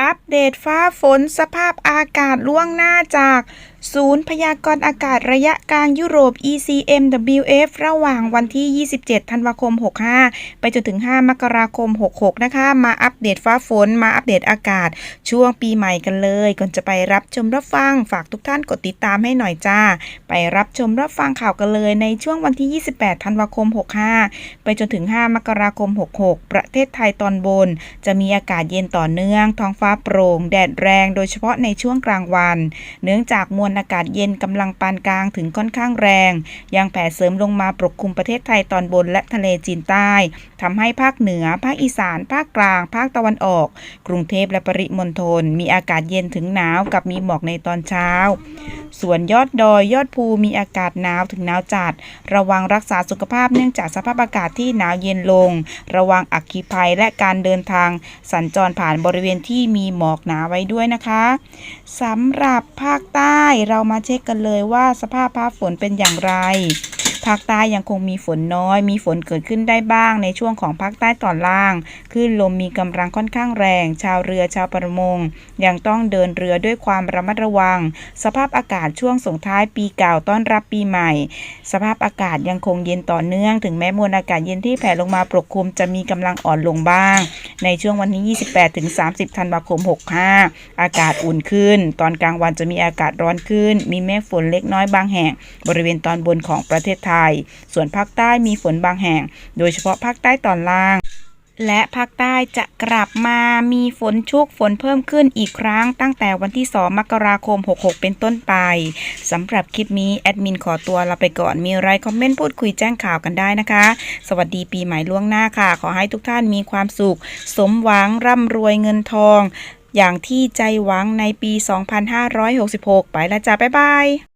อัปเดตฟ้าฝนสภาพอากาศล่วงหน้าจาก ศูนย์พยากรณ์อากาศระยะกลางยุโรป ECMWF ระหว่างวันที่ 27 ธันวาคม 65 ไปจนถึง 5 มกราคม 66 นะคะ มาอัปเดตฟ้าฝน มาอัปเดตอากาศ ช่วงปีใหม่กันเลย ก่อนจะไปรับชมรับฟัง ฝากทุกท่านกดติดตามให้หน่อยจ้า ไปรับชมรับฟังข่าวกันเลยในช่วงวันที่ 28 ธันวาคม 65 ไปจนถึง 5 มกราคม 66 ประเทศไทยตอนบน จะมีอากาศเย็นต่อเนื่อง ท้องฟ้าโปร่ง แดดแรง โดยเฉพาะในช่วงกลางวัน เนื่องจากมวลอากาศเย็นกำลังปานกลางถึงค่อนข้างแรง ยังแผ่เสริมลงมาปกคลุมประเทศไทยตอนบนและทะเลจีนใต้ทำให้ภาคเหนือ ภาคอีสาน ภาคกลาง ภาคตะวันออก กรุงเทพและปริมณฑลมีอากาศเย็นถึงหนาวกับมีหมอกในตอนเช้า ส่วนยอดดอยยอดภูมีอากาศหนาวถึงหนาวจัด ระวังรักษาสุขภาพเนื่องจากสภาพอากาศที่หนาวเย็นลง ระวังอักคีภัยและการเดินทาง สัญจรผ่านบริเวณที่มีหมอกหนาไว้ด้วยนะคะสำหรับภาคใต้เรามาเช็คกันเลยว่าสภาพภาพฝนเป็นอย่างไร ภาคใต้ยังคงมีฝนน้อย มีฝนเกิดขึ้นได้บ้างในช่วงของภาคใต้ตอนล่างคลื่นลมมีกำลังค่อนข้างแรง ชาวเรือชาวประมง ยังต้องเดินเรือด้วยความระมัดระวัง สภาพอากาศช่วงส่งท้ายปีเก่าต้อนรับปีใหม่ สภาพอากาศยังคงเย็นต่อเนื่อง ถึงแม้มวลอากาศเย็นที่แผ่ลงมาปกคลุมจะมีกำลังอ่อนลงบ้าง ในช่วงวันที่ 28ถึง30 ธันวาคม 65 อากาศอุ่นขึ้น ตอนกลางวันจะมีอากาศร้อนขึ้น มีเมฆฝนเล็กน้อยบางแห่ง บริเวณตอนบนของประเทศไทย ส่วนภาคใต้มีฝนบางแห่ง โดยเฉพาะภาคใต้ตอนล่าง และภาคใต้จะกลับมามีฝนชุกฝนเพิ่มขึ้นอีกครั้งตั้งแต่วันที่ 2 มกราคม 66 เป็นต้นไปสำหรับคลิปนี้ แอดมินขอตัวลาไปก่อน มีอะไรคอมเมนต์พูดคุยแจ้งข่าวกันได้นะคะ สวัสดีปีใหม่ล่วงหน้าค่ะ ขอให้ทุกท่านมีความสุข สมหวังร่ำรวยเงินทอง อย่างที่ใจหวังในปี 2566 ไปแล้วจ้าบ๊ายบาย